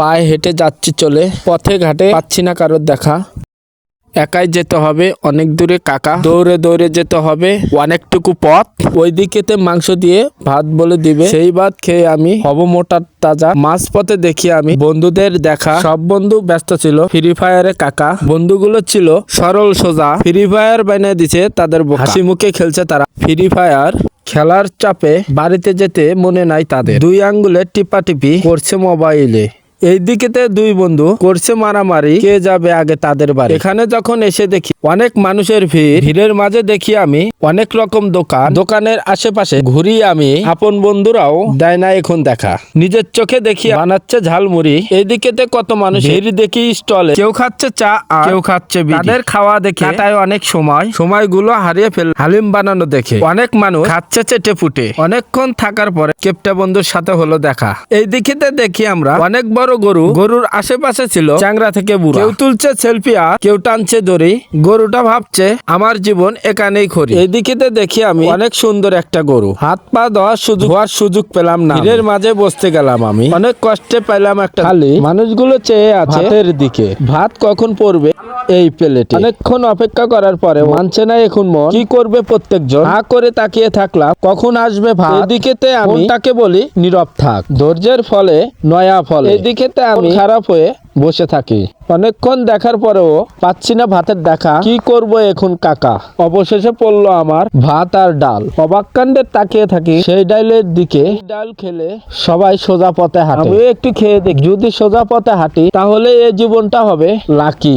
পায়ে হেঁটে যাচ্ছি চলে। পথে ঘাটে পাচ্ছি না কারোর দেখা। একাই যেতে হবে অনেক দূরে, কাকা। দৌড়ে দৌড়ে যেতে হবে অনেকটুকু পথ। ওই ওইদিকেতে মাংস দিয়ে ভাত বলে দিবে। সেই ভাত খেয়ে আমি হব মোটা তাজা। মাছ পথে দেখি আমি বন্ধুদের দেখা। সব বন্ধু ব্যস্ত ছিল। ফ্রি ফায়ারে কাকা। বন্ধুগুলো ছিল সরল সোজা। ফ্রি ফায়ার বানিয়ে দিছে তাদের হাসি মুখে খেলছে তারা। ফ্রি ফায়ার খেলার চাপে বাড়িতে যেতে মনে নাই তাদের। দুই আঙ্গুলে টিপাটিপি করছে মোবাইলে। এই দিকেতে দুই বন্ধু করছে মারামারি কে যাবে আগে তাদের বাড়ি। এখানে যখন এসে দেখি অনেক মানুষের ভিড় ভিড়ের মাঝে দেখি আমি অনেক রকম দোকান। দোকানের আশেপাশে ঘুরি আমি আপন বন্ধুরাও দেয় না এখন দেখা। নিজের চোখে দেখি বানাচ্ছে ঝালমুড়ি। এইদিকেতে কত মানুষ ভিড়। দেখি স্টলে। কেউ খাচ্ছে চা আর কেউ খাচ্ছে তাদের খাওয়া দেখে তাই অনেক সময় সময়গুলো হারিয়ে ফেল হালিম বানানো দেখে। অনেক মানুষ খাচ্ছে চেটে ফুটে অনেকক্ষণ থাকার পরে কেপটা বন্ধুর সাথে হলো দেখা। এই দিকেতে দেখি আমরা অনেক বড় গরু গরুর আশেপাশে ছিল চ্যাংরা থেকে বুড়া। কেউ তুলছে সেলফি আর কেউ টানছে দড়ি। গরুটা ভাবছে আমার জীবন এখানেই খড়ি। এই দিকেতে দেখি আমি অনেক সুন্দর একটা গরু। হাত পা দেওয়ার সুযোগ হওয়ার সুযোগ পেলাম না ভিড়ের মাঝে বসতে গেলাম আমি। অনেক কষ্টে পেলাম একটা থালি মানুষগুলো চেয়ে আছে। ভাতের দিকে। ভাত কখন পড়বে? এই প্লেটে। অনেকক্ষণ অপেক্ষা করার পরে মানছে না এখন মন। কি করবে প্রত্যেকজন? হা করে তাকিয়ে থাকলাম। কখন আসবে ভাত? এদিকেতে আমি তাকে বলি নীরব থাক। ধৈর্যের ফলে নয়া ফল। এদিকেতে আমি খারাপ হয়ে বসে থাকি। অনেকক্ষণ দেখার পরেও পাচ্ছি না ভাতের দেখা। কি করব এখন কাকা? অবশেষে পড়ল আমার ভাত আর ডাল। অবাক কাণ্ডে তাকিয়ে থাকি সেই ডালের দিকে। ডাল খেলে সবাই সোজা পথে হাঁটে। আমিও একটু খেয়ে দেখি। যদি সোজা পথে হাঁটি তাহলে এই জীবনটা হবে লাকি।